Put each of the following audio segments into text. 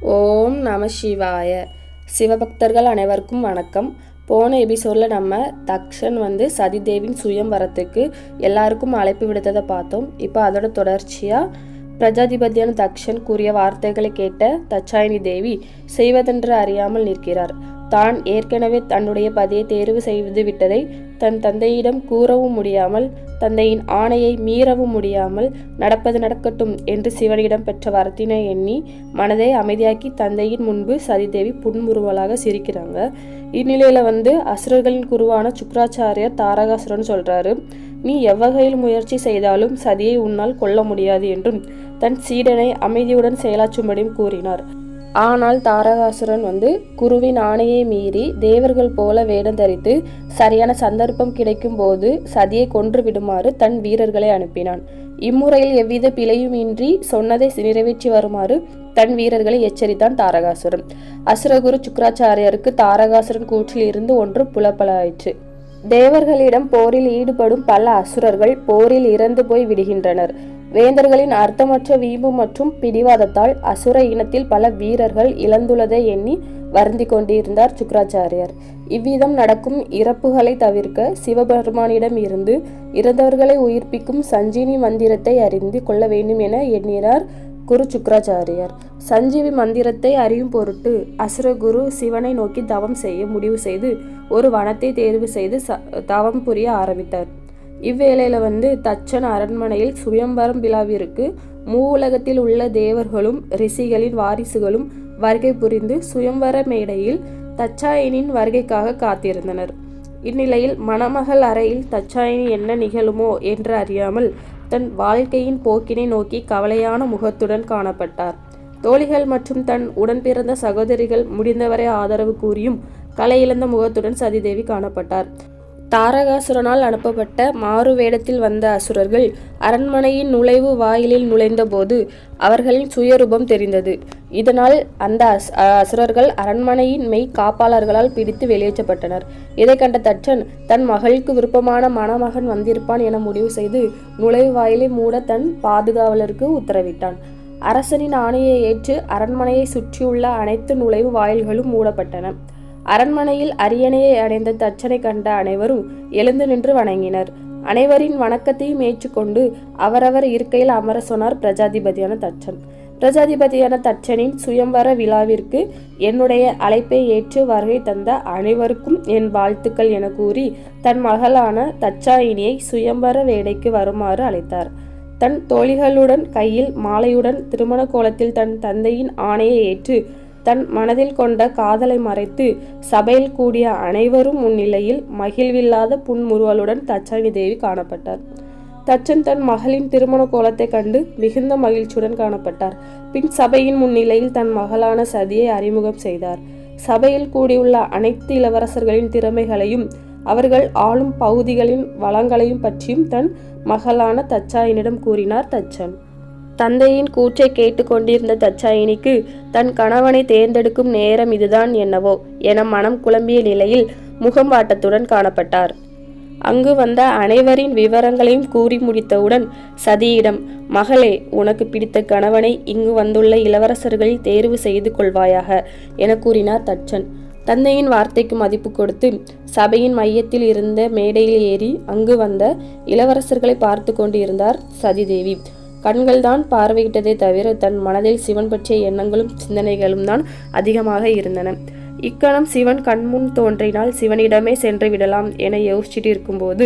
ஓம் நம சிவாய. சிவபக்தர்கள் அனைவருக்கும் வணக்கம். போன எபிசோடில் நம்ம தக்ஷன் வந்து சதிதேவின் சுயம்வரத்துக்கு எல்லாருக்கும் அழைப்பு விடுத்ததை பார்த்தோம். இப்போ அதோட தொடர்ச்சியாக பிரஜாதிபதியான தக்ஷன் கூறிய வார்த்தைகளை கேட்ட தச்சாயினி தேவி செய்வதென்று அறியாமல் நிற்கிறார். தான் ஏற்கனவே தன்னுடைய பதியை தேர்வு செய்து விட்டதை தன் தந்தையிடம் கூறவும் முடியாமல் தந்தையின் ஆணையை மீறவும் முடியாமல் நடப்பது நடக்கட்டும் என்று சிவனிடம் பெற்ற வரத்தினை எண்ணி மனதை அமைதியாக்கி தந்தையின் முன்பு சதிதேவி புன்முறுவலாக சிரிக்கிறாங்க. இந்நிலையில வந்து அசுரர்களின் குருவான சுக்ராச்சாரியர் தாரகாசுரன் சொல்றாரு நீ எவ்வகையில் முயற்சி செய்தாலும் சதியை உன்னால் கொல்ல முடியாது என்றும் தன் சீடனை அமைதியுடன் செயலாற்றும்படியும் கூறினார். ஆனால் தாரகாசுரன் வந்து குருவின் ஆணையை மீறி தேவர்கள் போல வேடம் தரித்து சரியான சந்தர்ப்பம் கிடைக்கும் போது சதியை கொன்று விடுமாறு தன் வீரர்களை அனுப்பினான். இம்முறையில் எவ்வித பிழையுமின்றி சொன்னதை நிறைவேற்றி வருமாறு தன் வீரர்களை எச்சரித்தான் தாரகாசுரன். அசுரகுரு சுக்கராச்சாரியருக்கு தாரகாசுரன் கூற்றில் இருந்து ஒன்று புலப்பலாயிற்று. தேவர்களிடம் போரில் ஈடுபடும் பல அசுரர்கள் போரில் இறந்து போய் விடுகின்றனர். வேந்தர்களின் அர்த்தமற்ற வீம்பு மற்றும் பிடிவாதத்தால் அசுர இனத்தில் பல வீரர்கள் இழந்துள்ளதை எண்ணி வருந்தி கொண்டிருந்தார் சுக்கராச்சாரியர். இவ்விதம் நடக்கும் இறப்புகளை தவிர்க்க சிவபெருமானிடம் இருந்து இறந்தவர்களை உயிர்ப்பிக்கும் சஞ்சீவி மந்திரத்தை அறிந்து கொள்ள வேண்டும் என எண்ணினார் குரு சுக்கராச்சாரியர். சஞ்சீவி மந்திரத்தை அறியும் பொருட்டு அசுரகுரு சிவனை நோக்கி தவம் செய்ய முடிவு செய்து ஒரு வனத்தை தேர்வு செய்து தவம் புரிய ஆரம்பித்தார். இவ்வேளையில் வந்து தச்சன் அரண்மனையில் சுயம்பரம் விழாவிற்கு மூவுலகத்தில் உள்ள தேவர்களும் ரிஷிகளின் வாரிசுகளும் வருகை புரிந்து சுயம்பர மேடையில் தச்சாயனின் வருகைக்காக காத்திருந்தனர். இந்நிலையில் மணமகள் அறையில் தச்சாயனி என்ன நிகழுமோ என்று அறியாமல் தன் வாழ்க்கையின் போக்கினை நோக்கி கவலையான முகத்துடன் காணப்பட்டார். தோழிகள் மற்றும் தன் உடன் பிறந்த சகோதரிகள் முடிந்தவரை ஆதரவு கூறியும் கலை இழந்த முகத்துடன் சதிதேவி காணப்பட்டார். தாரகாசுரனால் அனுப்பப்பட்ட மாறு வேடத்தில் வந்த அசுரர்கள் அரண்மனையின் நுழைவு வாயிலில் நுழைந்தபோது அவர்களின் சுயரூபம் தெரிந்தது. இதனால் அந்த அஸ் அசுரர்கள் அரண்மனையின் மெய் காப்பாளர்களால் பிடித்து வெளியேற்றப்பட்டனர். இதை கண்ட தச்சன் தன் மகளுக்கு விருப்பமான மணமகன் வந்திருப்பான் என முடிவு செய்து நுழைவு வாயிலை மூட தன் பாதுகாவலருக்கு உத்தரவிட்டான். அரசனின் ஆணையை ஏற்று அரண்மனையை சுற்றியுள்ள அனைத்து நுழைவு வாயில்களும் மூடப்பட்டன. அரண்மனையில் அரியணையை அடைந்த தச்சனை கண்ட அனைவரும் எழுந்து நின்று வணங்கினர். அனைவரின் வணக்கத்தையும் ஏற்றுக்கொண்டு அவரவர் இருக்கையில் அமர சொன்னார் பிரஜாதிபதியான தச்சன். பிரஜாதிபதியான தச்சனின் சுயம்வர விழாவிற்கு என்னுடைய அழைப்பை ஏற்று வருகை தந்த அனைவருக்கும் என் வாழ்த்துக்கள் என கூறி தன் மகளான தச்சாயினியை சுயம்பர வேடைக்கு வருமாறு அழைத்தார். தன் தோழிகளுடன் கையில் மாலையுடன் திருமண கோலத்தில் தன் தந்தையின் ஆணையை ஏற்று தன் மனதில் கொண்ட காதலை மறைத்து சபையில் கூடிய அனைவரும் முன்னிலையில் மகிழ்வில்லாத புன்முறுவலுடன் தச்சாணி தேவி காணப்பட்டார். தச்சன் தன் மகளின் திருமண கோலத்தை கண்டு மிகுந்த மகிழ்ச்சியுடன் காணப்பட்டார். பின் சபையின் முன்னிலையில் தன் மகளான சதியை அறிமுகம் செய்தார். சபையில் கூடியுள்ள அனைத்து இளவரசர்களின் திறமைகளையும் அவர்கள் ஆளும் பகுதிகளின் வளங்களையும் பற்றியும் தன் மகளான தச்சாயினிடம் கூறினார் தச்சன். தந்தையின் கூற்றை கேட்டுக்கொண்டிருந்த தச்சாயினிக்கு தன் கணவனை தேர்ந்தெடுக்கும் நேரம் இதுதான் என்னவோ என மனம் குழம்பிய நிலையில் முகம் வாட்டத்துடன் காணப்பட்டார். அங்கு வந்த அனைவரின் விவரங்களையும் கூறி முடித்தவுடன் சதியிடம் மகளே உனக்கு பிடித்த கணவனை இங்கு வந்துள்ள இளவரசர்களில் தேர்வு செய்து கொள்வாயாக என கூறினார் தச்சன் தந்தையின் வார்த்தைக்கு மதிப்பு கொடுத்து சபையின் மையத்தில் இருந்த மேடையில் ஏறி அங்கு வந்த இளவரசர்களை பார்த்து கொண்டிருந்தார் சதிதேவி. கண்கள் தான் பார்வையிட்டதே தவிர தன் மனதில் சிவன் பற்றிய எண்ணங்களும் சிந்தனைகளும் தான் அதிகமாக இருந்தன. இக்கணம் சிவன் கண்முன் தோன்றினால் சிவனிடமே சென்று விடலாம் என யோசிச்சுட்டு இருக்கும்போது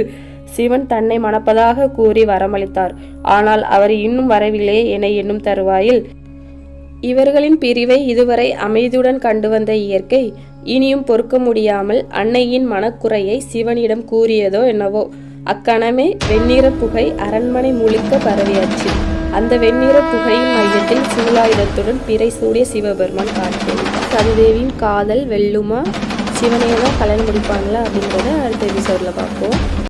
சிவன் தன்னை மணப்பதாக கூறி வரமளித்தார். ஆனால் அவர் இன்னும் வரவில்லை என எண்ணும் தருவாயில் இவர்களின் பிரிவை இதுவரை அமைதியுடன் கண்டு வந்த இயற்கை இனியும் பொறுக்க முடியாமல் அன்னையின் மனக்குறையை சிவனிடம் கூறியதோ என்னவோ அக்கணமே வெண்ணிற புகை அரண்மனை முழுக்க பரவியாச்சு. அந்த வெண்ணிற புகையின் மையத்தில் சூலாயுதத்துடன் பிறை சூடிய சிவபெருமான் காட்சியளித்தார் சதிதேவியின் காதல் வெல்லுமா? சிவனையெல்லாம் தான் கல்யாணம் முடிப்பாங்களா அப்படின்றத அடுத்த எபிசோடில் பார்ப்போம்.